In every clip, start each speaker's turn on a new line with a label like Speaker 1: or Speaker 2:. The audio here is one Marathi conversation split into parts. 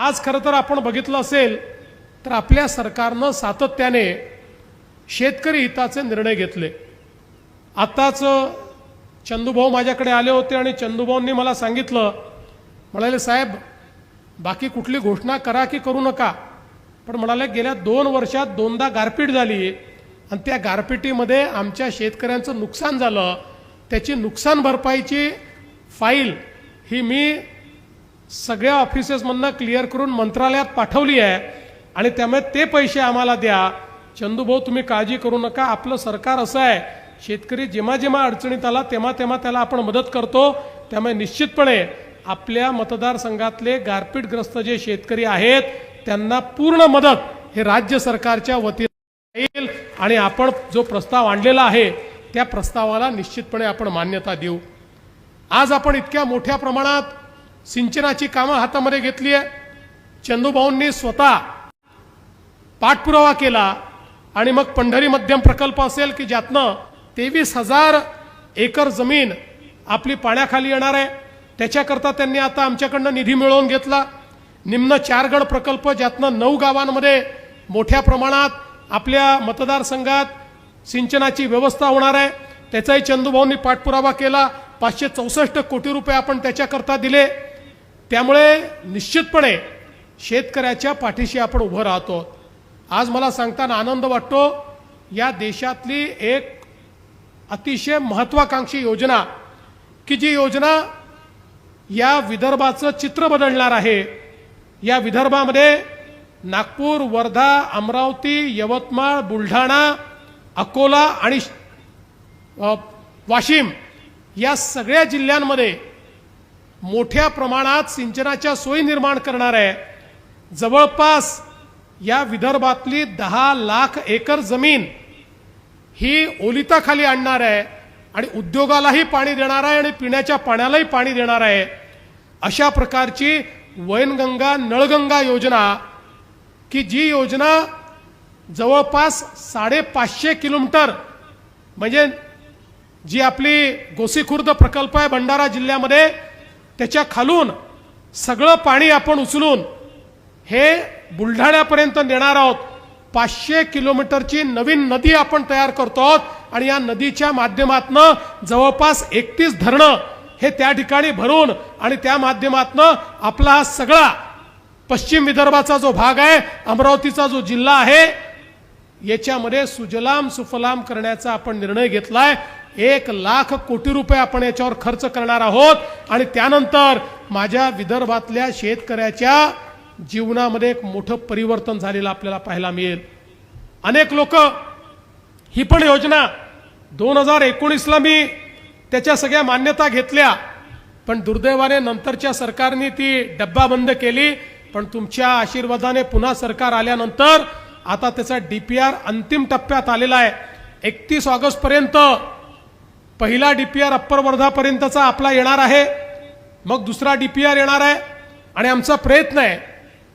Speaker 1: आज खरं तर आपण बघितलं असेल तर आपल्या सरकारनं सातत्याने शेतकरी हिताचे निर्णय घेतले. आत्ताच चंदूभाऊ माझ्याकडे आले होते आणि चंदूभाऊंनी मला सांगितलं म्हणाले साहेब बाकी कुठली घोषणा करा की करू नका. पण म्हणाले गेल्या दोन वर्षात दोनदा गारपीट झाली आणि त्या गारपिटीमध्ये आमच्या शेतकऱ्यांचं नुकसान झालं. त्याची नुकसान भरपाईची फाईल ही मी सगळ्या ऑफिसेसमधनं क्लिअर करून मंत्रालयात पाठवली आहे. आणि त्यामुळे ते पैसे आम्हाला द्या. चंदूभाऊ तुम्ही काळजी करू नका. आपलं सरकार असं आहे शेतकरी जेव्हा जेव्हा अडचणीत आला तेव्हा तेव्हा त्याला आपण मदत करतो. त्यामुळे निश्चितपणे आपल्या मतदारसंघातले गारपीटग्रस्त जे शेतकरी आहेत त्यांना पूर्ण मदत हे राज्य सरकारच्या वतीने येईल. आणि आपण जो प्रस्ताव आणलेला आहे त्या प्रस्तावाला निश्चितपणे आपण मान्यता देऊ. आज आपण इतक्या मोठ्या प्रमाणात सिंचनाची कामं हातामध्ये घेतली आहे चंदूभाऊंनी स्वतः पाठपुरावा केला आणि मग पंढरी मध्यम प्रकल्प असेल की ज्यातनं तेवीस हजार एकर जमीन आपली पाण्याखाली येणार आहे. त्याच्याकरता त्यांनी आता आमच्याकडनं निधी मिळवून घेतला. निम्न चारगड प्रकल्प ज्यातनं नऊ गावांमध्ये मोठ्या प्रमाणात आपल्या मतदारसंघात सिंचनाची व्यवस्था होणार आहे. त्याचाही चंदूभाऊंनी पाठपुरावा केला. पाचशे चौसष्ट कोटी रुपये आपण त्याच्याकरता दिले. त्यामुळे निश्चितपणे शेतकऱ्याच्या पाठीशी आपण उभं राहतो. आज मला सांगताना आनंद वाटतो या देशातली एक अतिशय महत्वाकांक्षी योजना की जी योजना या विदर्भाचं चित्र बदलणार आहे. या विदर्भामध्ये नागपूर वर्धा अमरावती यवतमाळ बुलढाणा अकोला आणि वाशिम या सगळ्या जिल्ह्यांमध्ये मोठ्या प्रमाणात सिंचनाच्या सोयी निर्माण करणार आहे. जवळपास या विदर्भातली दहा लाख एकर जमीन ही ओलिताखाली आणणार आहे आणि उद्योगालाही पाणी देणार आहे आणि पिण्याच्या पाण्यालाही पाणी देणार आहे. अशा प्रकारची वैनगंगा नळगंगा योजना की जी योजना जवळपास साडेपाचशे किलोमीटर म्हणजे जी आपली गोसीखुर्द प्रकल्प आहे भंडारा जिल्ह्यामध्ये त्याच्या खालून सगळं पाणी आपण उचलून हे बुलढाण्यापर्यंत नेणार आहोत. पाचशे किलोमीटरची नवीन नदी आपण तयार करतो आहोत आणि या नदीच्या माध्यमातनं जवळपास एकतीस धरणं हे त्या ठिकाणी भरून आणि त्या माध्यमातनं आपला हा सगळा पश्चिम विदर्भाचा जो भाग आहे अमरावतीचा जो जिल्हा आहे याच्यामध्ये सुजलाम सुफलाम करण्याचा आपण निर्णय घेतलाय. एक लाख कोटी रुपये आपण याच्यावर खर्च करणार आहोत. आणि त्यानंतर माझ्या विदर्भातल्या शेतकऱ्याच्या जीवनामध्ये एक मोठं परिवर्तन झालेलं आपल्याला पाहायला मिळेल. अनेक लोक ही पण योजना दोन हजार एकोणीसला मी त्याच्या सगळ्या मान्यता घेतल्या. पण दुर्दैवाने नंतरच्या सरकारने ती डब्बाबंद केली. पण तुमच्या आशीर्वादाने पुन्हा सरकार आल्यानंतर आता त्याचा डीपीआर अंतिम टप्प्यात आलेला आहे. एकतीस ऑगस्टपर्यंत पहिला डी पहिला डीपीआर अप्पर वर्धापर्यंतचा आपला येणार आहे. मग दुसरा डीपीआर येणार आहे. आणि आमचा प्रयत्न आहे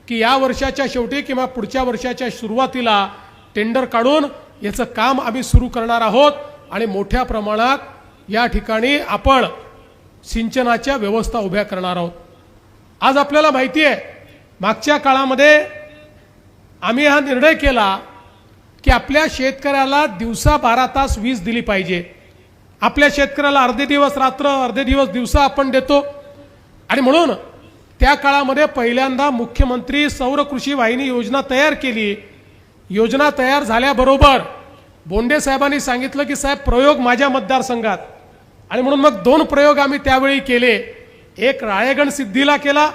Speaker 1: की या वर्षाच्या शेवटी किंवा पुढच्या वर्षाच्या सुरुवातीला टेंडर काढून याचं काम आम्ही सुरू करणार आहोत. आणि मोठ्या प्रमाणात या ठिकाणी आपण सिंचनाच्या व्यवस्था उभ्या करणार आहोत. आज आपल्याला माहिती आहे मागच्या काळामध्ये आम्ही हा निर्णय केला की आपल्या शेतकऱ्याला दिवसा बारा तास वीज दिली पाहिजे. आपल्या शेतकऱ्याला अर्धे दिवस रात्र अर्धे दिवस दिवसा आपण देतो. आणि म्हणून त्या काळामध्ये पहिल्यांदा मुख्यमंत्री सौर कृषी वाहिनी योजना तयार केली. योजना तयार झाल्याबरोबर बोंडे साहेबांनी सांगितलं की साहेब प्रयोग माझ्या मतदारसंघात. आणि म्हणून मग दोन प्रयोग आम्ही त्यावेळी केले. एक राळेगण सिद्धीला केला.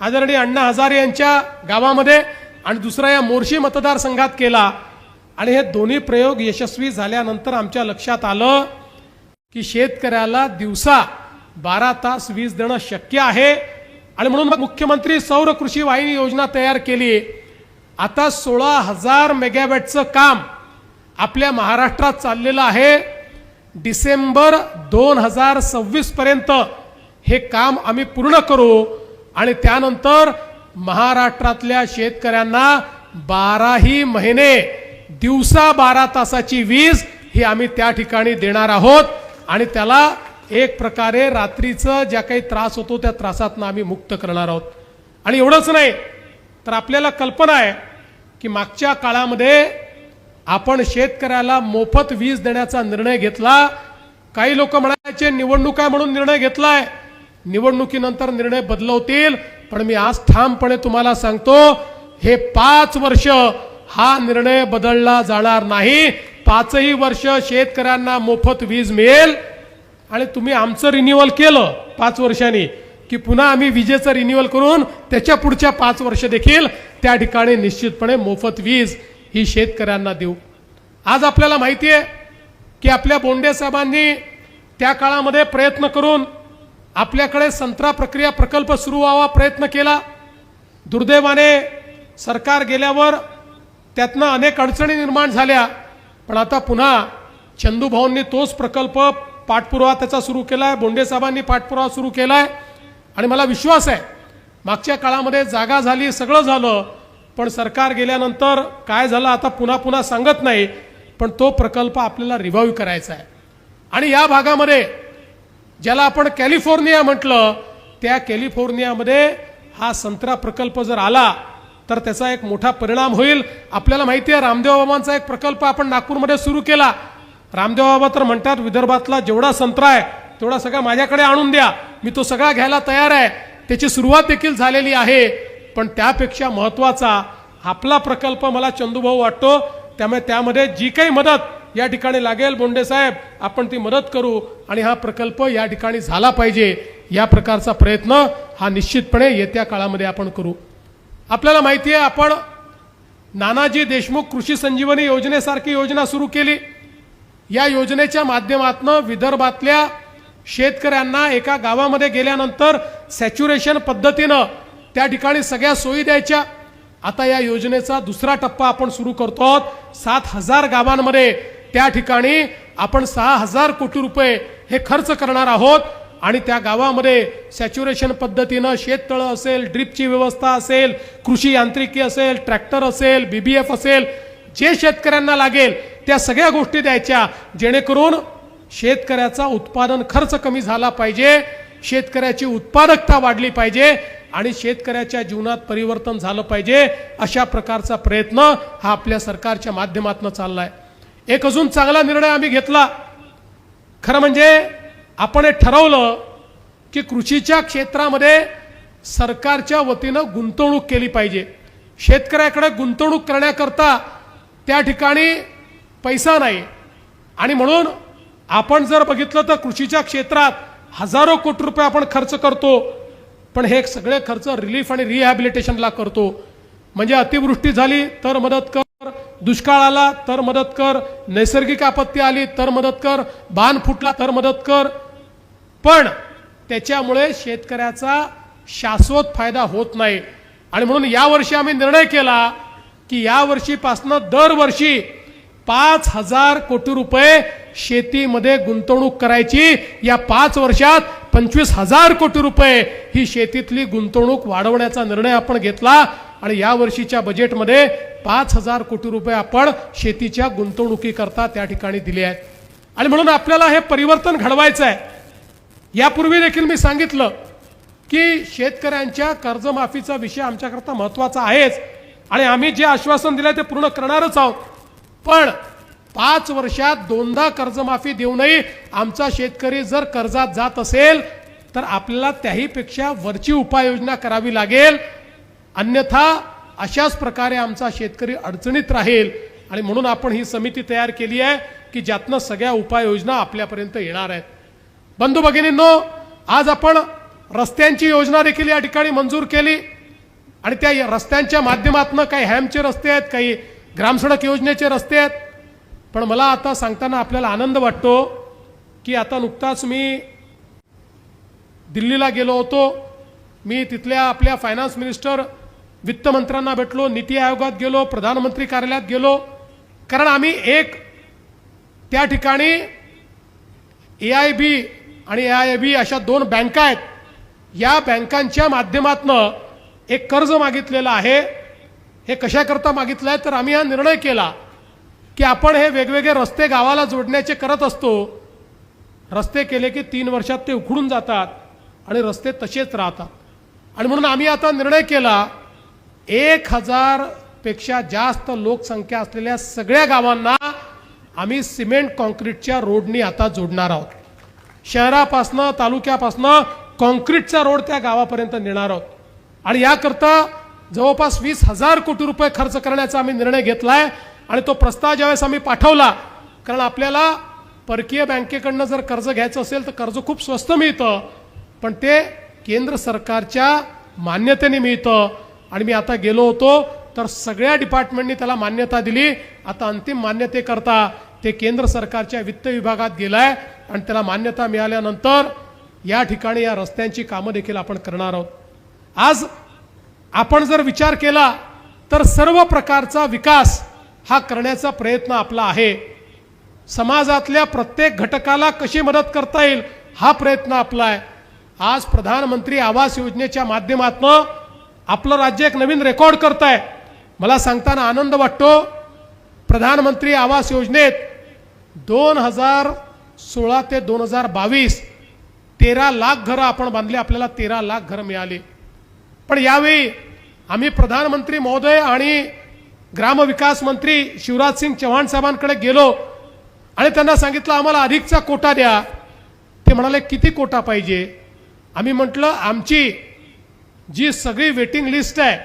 Speaker 1: आदरणीय अण्णा हजारे यांच्या गावामध्ये आणि दुसरा या मोर्शी मतदारसंघात केला. आणि हे दोन्ही प्रयोग यशस्वी झाल्यानंतर आमच्या लक्षात आलं की शेतकऱ्याला दिवसा बारा तास वीज देणं शक्य आहे. आणि म्हणून मग मुख्यमंत्री सौर कृषी वाहिनी योजना तयार केली. आता सोळा हजार मेगावॅटचं काम आपल्या महाराष्ट्रात चाललेलं आहे. डिसेंबर दोन हजार सव्वीस पर्यंत हे काम आम्ही पूर्ण करू. आणि त्यानंतर महाराष्ट्रातल्या शेतकऱ्यांना बाराही महिने दिवसा बारा तासाची वीज ही आम्ही त्या ठिकाणी देणार आहोत. आणि त्याला एक प्रकारे रात्रीचं ज्या काही त्रास होतो त्या त्रासातनं आम्ही मुक्त करणार आहोत. आणि एवढंच नाही तर आपल्याला कल्पना आहे की मागच्या काळामध्ये आपण शेतकऱ्याला मोफत वीज देण्याचा निर्णय घेतला. काही लोक म्हणायचे निवडणूक आहे म्हणून निर्णय घेतलाय. निवडणुकीनंतर निर्णय बदलवतील. पण मी आज ठामपणे तुम्हाला सांगतो हे पाच वर्ष हा निर्णय बदलला जाणार नाही. पाचही वर्ष शेतकऱ्यांना मोफत वीज मिळेल. आणि तुम्ही आमचं रिन्युअल केलं पाच वर्षांनी की पुन्हा आम्ही विजेचं रिन्युअल करून त्याच्या पुढच्या पाच वर्ष देखील त्या ठिकाणी निश्चितपणे मोफत वीज ही शेतकऱ्यांना देऊ. आज आपल्याला माहिती आहे की आपल्या बोंडे साहेबांनी त्या काळामध्ये प्रयत्न करून आपल्याकडे संत्रा प्रक्रिया प्रकल्प सुरू व्हावा प्रयत्न केला. दुर्दैवाने सरकार गेल्यावर त्यातनं अनेक अडचणी निर्माण झाल्या. पण आता पुन्हा चंदूभाऊंनी तोच प्रकल्प पाठपुरावा त्याचा सुरू केला आहे बोंडेसाहेबांनी पाठपुरावा सुरू केला आहे आणि मला विश्वास आहे मागच्या काळामध्ये जागा झाली सगळं झालं पण सरकार गेल्यानंतर काय झालं आता पुन्हा पुन्हा सांगत नाही पण तो प्रकल्प आपल्याला रिव्हाइव्ह करायचा आहे. आणि या भागामध्ये ज्याला आपण कॅलिफोर्निया म्हटलं त्या कॅलिफोर्नियामध्ये हा संत्रा प्रकल्प जर आला तर त्याचा एक मोठा परिणाम होईल. आपल्याला माहिती आहे रामदेव बाबांचा एक प्रकल्प आपण नागपूरमध्ये सुरू केला. रामदेव बाबा तर म्हणतात विदर्भातला जेवढा संत्रा आहे तेवढा सगळा माझ्याकडे आणून द्या. मी तो सगळा घ्यायला तयार आहे. त्याची सुरुवात देखील झालेली आहे. पण त्यापेक्षा महत्त्वाचा आपला प्रकल्प मला चंदूभाऊ वाटतो. त्यामुळे त्यामध्ये जी काही मदत या ठिकाणी लागेल बोंडे साहेब आपण ती मदत करू आणि हा प्रकल्प या ठिकाणी झाला पाहिजे. या प्रकारचा प्रयत्न हा निश्चितपणे येत्या काळामध्ये आपण करू. आपल्याला माहिती आहे आपण नानाजी देशमुख कृषी संजीवनी योजनेसारखी योजना सुरू केली. या योजनेच्या माध्यमातून विदर्भातल्या शेतकऱ्यांना एका गावामध्ये गेल्यानंतर सॅच्युरेशन पद्धतीनं त्या ठिकाणी सगळ्या सोयी द्यायच्या. आता या योजनेचा दुसरा टप्पा आपण सुरू करतो आहोत. सात हजार गावांमध्ये त्या ठिकाणी आपण सहा हजार कोटी रुपये हे खर्च करणार आहोत. आणि त्या गावामध्ये सॅच्युरेशन पद्धतीनं शेततळं असेल ड्रिपची व्यवस्था असेल कृषी यांत्रिकी असेल ट्रॅक्टर असेल बीबीएफ असेल जे शेतकऱ्यांना लागेल त्या सगळ्या गोष्टी द्यायच्या. जेणेकरून शेतकऱ्याचा उत्पादन खर्च कमी झाला पाहिजे शेतकऱ्याची उत्पादकता वाढली पाहिजे आणि शेतकऱ्याच्या जीवनात परिवर्तन झालं पाहिजे अशा प्रकारचा प्रयत्न हा आपल्या सरकारच्या माध्यमातून चाललाय. एक अजून चांगला निर्णय आम्ही घेतला. खरं म्हणजे आपण हे ठरवलं की कृषीच्या क्षेत्रामध्ये सरकारच्या वतीनं गुंतवणूक केली पाहिजे. शेतकऱ्याकडे गुंतवणूक करण्याकरता त्या ठिकाणी पैसा नाही. आणि म्हणून आपण जर बघितलं तर कृषीच्या क्षेत्रात हजारो कोटी रुपये आपण खर्च करतो पण हे सगळे खर्च रिलीफ आणि रिहॅबिलिटेशनला करतो. म्हणजे अतिवृष्टी झाली तर मदत कर दुष्काळ आला तर मदत कर नैसर्गिक आपत्ती आली तर मदत कर बाण फुटला तर मदत कर पण त्याच्यामुळे शेतकऱ्याचा शाश्वत फायदा होत नाही. आणि म्हणून यावर्षी आम्ही निर्णय केला की यावर्षीपासनं दरवर्षी पाच हजार कोटी रुपये शेतीमध्ये गुंतवणूक करायची. या पाच वर्षात पंचवीस हजार कोटी रुपये ही शेतीतली गुंतवणूक वाढवण्याचा निर्णय आपण घेतला. आणि यावर्षीच्या बजेटमध्ये पाच हजार कोटी रुपये आपण शेतीच्या गुंतवणुकीकरता त्या ठिकाणी दिले आहेत. आणि म्हणून आपल्याला हे परिवर्तन घडवायचं आहे यापूर्वी देखील मी सांगितलं की शेतकऱ्यांच्या कर्जमाफीचा विषय आमच्याकरता महत्त्वाचा आहेच आणि आम्ही जे आश्वासन दिलं ते पूर्ण करणारच आहोत. पण पाच वर्षात दोनदा कर्जमाफी देऊनही आमचा शेतकरी जर कर्जात जात असेल तर आपल्याला त्याहीपेक्षा वरची उपाययोजना करावी लागेल. अन्यथा अशाच प्रकारे आमचा शेतकरी अडचणीत राहील. आणि म्हणून आपण ही समिती तयार केली आहे की ज्यातनं सगळ्या उपाययोजना आपल्यापर्यंत येणार आहेत. बंधू भगिनींनो आज आपण रस्त्यांची योजना देखील या ठिकाणी मंजूर केली. आणि त्या रस्त्यांच्या माध्यमातून काही हॅमचे रस्ते आहेत काही ग्रामसडक योजनेचे रस्ते आहेत. पण मला आता सांगताना आपल्याला आनंद वाटतो की आता नुकताच मी दिल्लीला गेलो होतो. मी तिथल्या आपल्या फायनान्स मिनिस्टर वित्तमंत्र्यांना भेटलो नीती आयोगात गेलो प्रधानमंत्री कार्यालयात गेलो. कारण आम्ही एक त्या ठिकाणी ए आय बी आणि ए आय बी अशा दोन बँका आहेत. या बँकांच्या माध्यमातनं एक कर्ज मागितलेलं आहे. हे कशाकरता मागितलं आहे? तर आम्ही हा निर्णय केला की आपण हे वेगवेगळे रस्ते गावाला जोडण्याचे करत असतो. रस्ते केले की तीन वर्षात ते उखडून जातात आणि रस्ते तसेच राहतात. आणि म्हणून आम्ही आता निर्णय केला एक हजारपेक्षा जास्त लोकसंख्या असलेल्या सगळ्या गावांना आम्ही सिमेंट कॉन्क्रीटच्या रोडनी आता जोडणार आहोत. शहरापासनं तालुक्यापासनं कॉन्क्रीटचा रोड त्या गावापर्यंत नेणार आहोत. आणि याकरता जवळपास वीस हजार कोटी रुपये खर्च करण्याचा आम्ही निर्णय घेतलाय आणि तो प्रस्ताव ज्यावेळेस आम्ही पाठवला कारण आपल्याला परकीय बँकेकडनं जर कर्ज घ्यायचं असेल तर कर्ज खूप स्वस्त मिळतं पण ते केंद्र सरकारच्या मान्यतेने मिळतं. आणि मी आता गेलो होतो तर सगळ्या डिपार्टमेंटनी त्याला मान्यता दिली. आता अंतिम मान्यतेकरता ते केंद्र सरकारच्या वित्त विभागात गेलाय. आणि त्याला मान्यता मिळाल्यानंतर या ठिकाणी या रस्त्यांची कामं देखील आपण करणार आहोत. आज आपण जर विचार केला तर सर्व प्रकारचा विकास हा करण्याचा प्रयत्न आपला आहे. समाजातल्या प्रत्येक घटकाला कशी मदत करता येईल हा प्रयत्न आपला आहे. आज प्रधानमंत्री आवास योजनेच्या माध्यमातून आपलं राज्य एक नवीन रेकॉर्ड करत आहे मला सांगताना आनंद वाटतो प्रधानमंत्री आवास योजनेत दोन हजार सोळा ते दोन हजार बावीस तेरा लाख घरं आपण बांधली आपल्याला तेरा लाख घरं मिळाली. पण यावेळी आम्ही प्रधानमंत्री महोदय आणि ग्रामविकास मंत्री शिवराज सिंग चव्हाण साहेबांकडे गेलो आणि त्यांना सांगितलं आम्हाला अधिकचा कोटा द्या. ते म्हणाले किती कोटा पाहिजे? आम्ही म्हटलं आमची जी सगळी वेटिंग लिस्ट आहे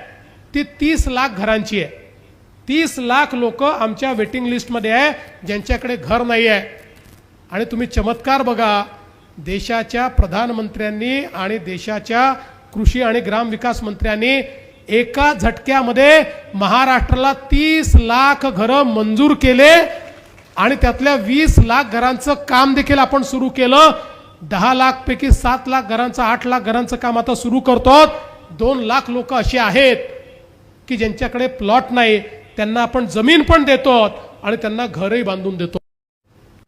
Speaker 1: ती तीस लाख घरांची आहे. तीस लाख लोक आमच्या वेटिंग लिस्टमध्ये आहे ज्यांच्याकडे घर नाही आहे आणि तुम्ही चमत्कार बघा देशाच्या प्रधानमंत्र्यांनी आणि देशाच्या कृषी आणि ग्रामविकास मंत्र्यांनी एका झटक्यामध्ये महाराष्ट्राला तीस लाख घरं मंजूर केले आणि त्यातल्या वीस लाख घरांचं काम देखील आपण सुरू केलं. दहा लाख पैकी सात लाख घरांचं आठ लाख घरांचं काम आता सुरू करतो दोन लाख लोक असे आहेत की ज्यांच्याकडे प्लॉट नाही त्यांना आपण जमीन पण देतो आणि त्यांना घरही बांधून देतो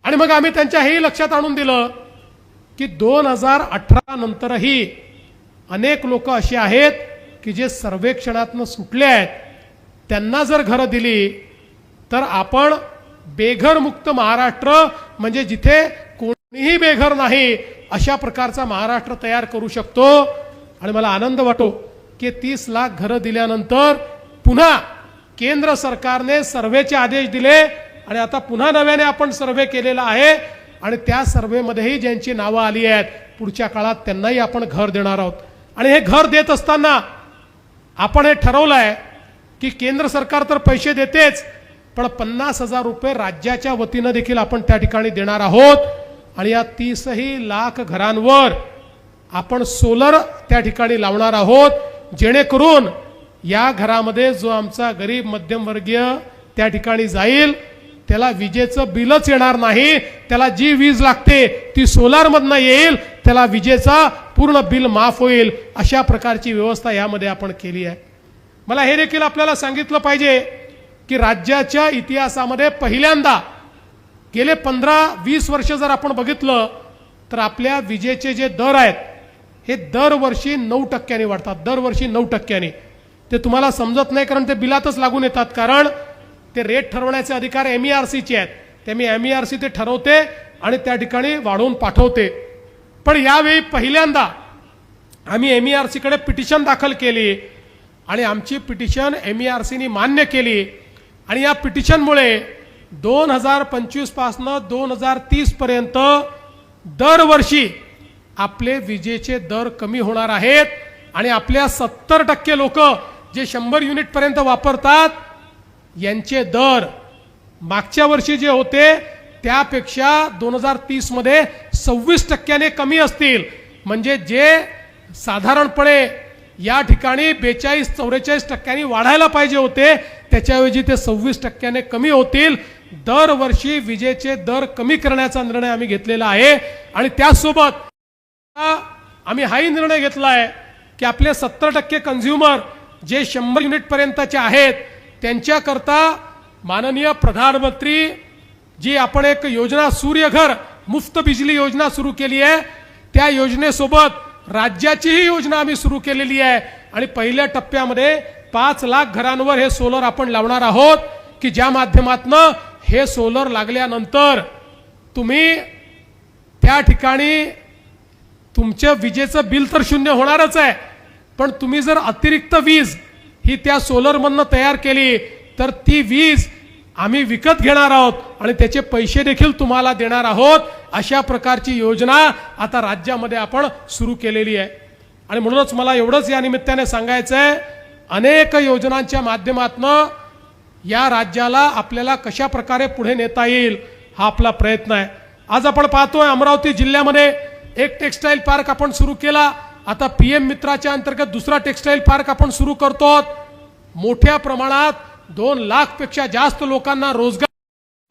Speaker 1: आणि मग आम्ही त्यांच्या हेही लक्षात आणून दिलं की दोन हजार अठरा नंतरही अनेक लोक अशी आहेत की जे सर्वेक्षणातनं सुटले आहेत. त्यांना जर घरं दिली तर आपण बेघरमुक्त महाराष्ट्र म्हणजे जिथे कोणीही बेघर नाही अशा प्रकारचा महाराष्ट्र तयार करू शकतो. आणि मला आनंद वाटतो की तीस लाख घरं दिल्यानंतर पुन्हा केंद्र सरकारने सर्वेचे आदेश दिले आणि आता पुन्हा नव्याने आपण सर्वे केलेला आहे. आणि त्या सर्वेमध्येही ज्यांची नावं आली आहेत पुढच्या काळात त्यांनाही आपण घर देणार आहोत. आणि हे घर देत असताना आपण हे ठरवलं आहे की केंद्र सरकार तर पैसे देतेच पण पन्नास हजार रुपये राज्याच्या वतीनं देखील आपण त्या ठिकाणी देणार आहोत. आणि या तीसही लाख घरांवर आपण सोलर त्या ठिकाणी लावणार आहोत जेणेकरून या घरामध्ये जो आमचा गरीब मध्यमवर्गीय त्या ठिकाणी जाईल. त्याला विजेचं बिलच येणार नाही. त्याला जी वीज लागते ती सोलारमधनं येईल. त्याला विजेचा पूर्ण बिल माफ होईल. अशा प्रकारची व्यवस्था यामध्ये आपण केली आहे. मला हे देखील आपल्याला सांगितलं पाहिजे की राज्याच्या इतिहासामध्ये पहिल्यांदा गेले पंधरा वीस वर्ष जर आपण बघितलं तर आपल्या विजेचे जे दर आहेत हे दरवर्षी नऊ टक्क्यांनी वाढतात. दरवर्षी नऊ टक्क्यांनी. ते तुम्हाला समजत नाही कारण ते बिलातच लागून येतात. कारण ते रेट ठरवण्याचे अधिकार एम ई आर सीचे आहेत. ते मी एम आर सी ते ठरवते आणि त्या ठिकाणी वाढवून पाठवते. पण यावेळी पहिल्यांदा आम्ही एम ई आर सीकडे पिटिशन दाखल केली आणि आमची पिटिशन एम ई आर सीनी मान्य केली. आणि या पिटिशनमुळे दोन हजार पंचवीसपासनं दोन हजार तीसपर्यंत दरवर्षी आपले विजेचे दर कमी होणार आहेत आणि आपल्या सत्तर टक्के लोक जे शंभर युनिटपर्यंत वापरतात यांचे दर मागच्या वर्षी जे होते त्यापेक्षा दोन हजार तीसमध्ये सव्वीस टक्क्याने कमी असतील. म्हणजे जे साधारणपणे या ठिकाणी बेचाळीस चौवेचाळीस टक्क्यांनी वाढायला पाहिजे होते त्याच्याऐवजी ते सव्वीस टक्क्याने कमी होतील. दरवर्षी विजेचे दर कमी करण्याचा निर्णय आम्ही घेतलेला आहे. आणि त्यासोबत आम्ही हाही निर्णय घेतला आहे की आपले सत्तर टक्के कन्झ्युमर जे शंभर युनिटपर्यंतचे आहेत त्यांच्याकरता माननीय प्रधानमंत्री जी आपण एक योजना सूर्यघर मुफ्त बिजली योजना सुरू केली आहे. त्या योजनेसोबत राज्याचीही योजना आम्ही सुरू केलेली आहे. आणि पहिल्या टप्प्यामध्ये पाच लाख घरांवर हे सोलर आपण लावणार आहोत की ज्या माध्यमातनं हे सोलर लागल्यानंतर तुम्ही त्या ठिकाणी तुमच्या विजेचं बिल तर शून्य होणारच आहे. पण पण तुम्ही जर अतिरिक्त वीज ही त्या सोलरमधनं तयार केली. तर ती वीज आम्ही विकत घेणार आहोत आणि त्याचे पैसे देखील तुम्हाला देणार आहोत अशा प्रकारची योजना आता राज्यामध्ये आपण सुरू केलेली आहे. आणि म्हणूनच मला एवढंच या निमित्ताने सांगायचं आहे अनेक योजनांच्या माध्यमातनं या राज्याला आपल्याला कशा प्रकारे पुढे नेता येईल हा आपला प्रयत्न आहे. आज आपण पाहतोय अमरावती जिल्ह्यामध्ये एक टेक्स्टाईल पार्क आपण सुरू केला. आता पी एम मित्राच्या अंतर्गत दुसरा टेक्स्टाईल पार्क आपण सुरू करतो मोठ्या प्रमाणात दोन लाखपेक्षा जास्त लोकांना रोजगार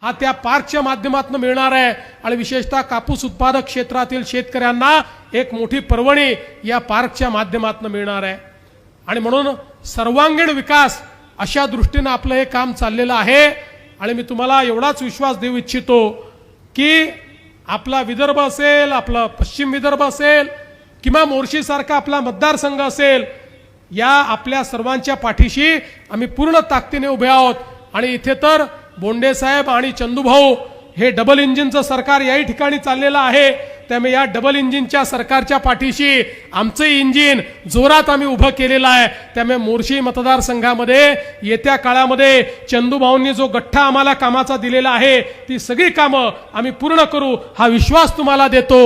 Speaker 1: हा त्या पार्कच्या माध्यमातून मिळणार आहे. आणि विशेषतः कापूस उत्पादक क्षेत्रातील शेतकऱ्यांना एक मोठी पर्वणी या पार्कच्या माध्यमातून मिळणार आहे. आणि म्हणून सर्वांगीण विकास अशा दृष्टीनं आपलं हे काम चाललेलं आहे. आणि मी तुम्हाला एवढाच विश्वास देऊ इच्छितो की आपला विदर्भ असेल आपला पश्चिम विदर्भ असेल किंवा मोर्शीसारखा आपला मतदारसंघ असेल या आपल्या सर्वांच्या पाठीशी आम्ही पूर्ण ताकदीने उभे आहोत. आणि इथे तर बोंडेसाहेब आणि चंदूभाऊ हे डबल इंजिनचं सरकार याही ठिकाणी चाललेलं आहे. त्यामुळे या डबल इंजिनच्या सरकारच्या पाठीशी आमचं इंजिन जोरात आम्ही उभं केलेलं आहे. त्यामुळे मोर्शी मतदारसंघामध्ये येत्या काळामध्ये चंदूभाऊंनी जो गठ्ठा आम्हाला कामाचा दिलेला आहे ती सगळी कामं आम्ही पूर्ण करू हा विश्वास तुम्हाला देतो.